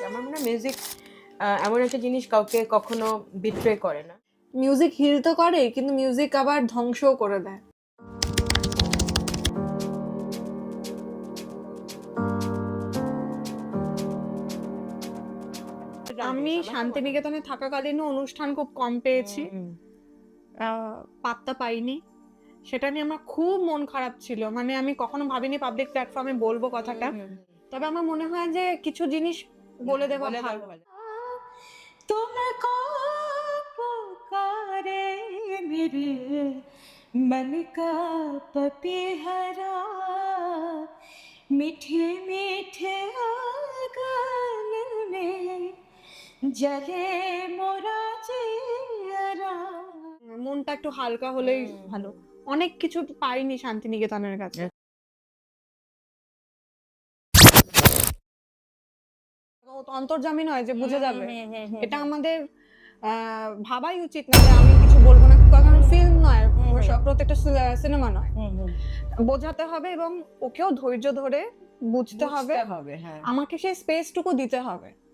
Music এমন একটা জিনিস কাউকে কখনো বিট্রে করে না। মিউজিক হিল তো করে কিন্তু মিউজিক আবার ধ্বংসও করে দেয়। আমি শান্তিনিকেতনে থাকাকালীনও অনুষ্ঠান খুব কম পেয়েছি। আহ, পাত্তা পাইনি। সেটা নিয়ে আমার খুব মন খারাপ ছিল। মানে আমি কখনো ভাবিনি পাবলিক প্ল্যাটফর্মে বলব কথাটা। তবে আমার মনে হয় যে কিছু জিনিস বলে দেওয়া বলে ভালো দেওয়া ভালো। तुमको पुकारे मेरे मन का पपीहरा मीठे मीठे आंगन में जले मोरा जियरा মনটা একটু হালকা হলেই ভালো অনেক কিছু পাইনি শান্তিনিকেতনের কাছে অন্তর্জামী নয় যে বুঝে যাবে। এটা আমাদের আহ, ভাবাই উচিত না যে আমি কিছু বলব না। কারণ ফিল্ম নয় প্রত্যেকটা সিনেমা নয়। বোঝাতে হবে এবং ওকেও ধৈর্য ধরে বুঝতে হবে বুঝতে হবে। হ্যাঁ। আমাকে সেই স্পেসটুকু দিতে হবে।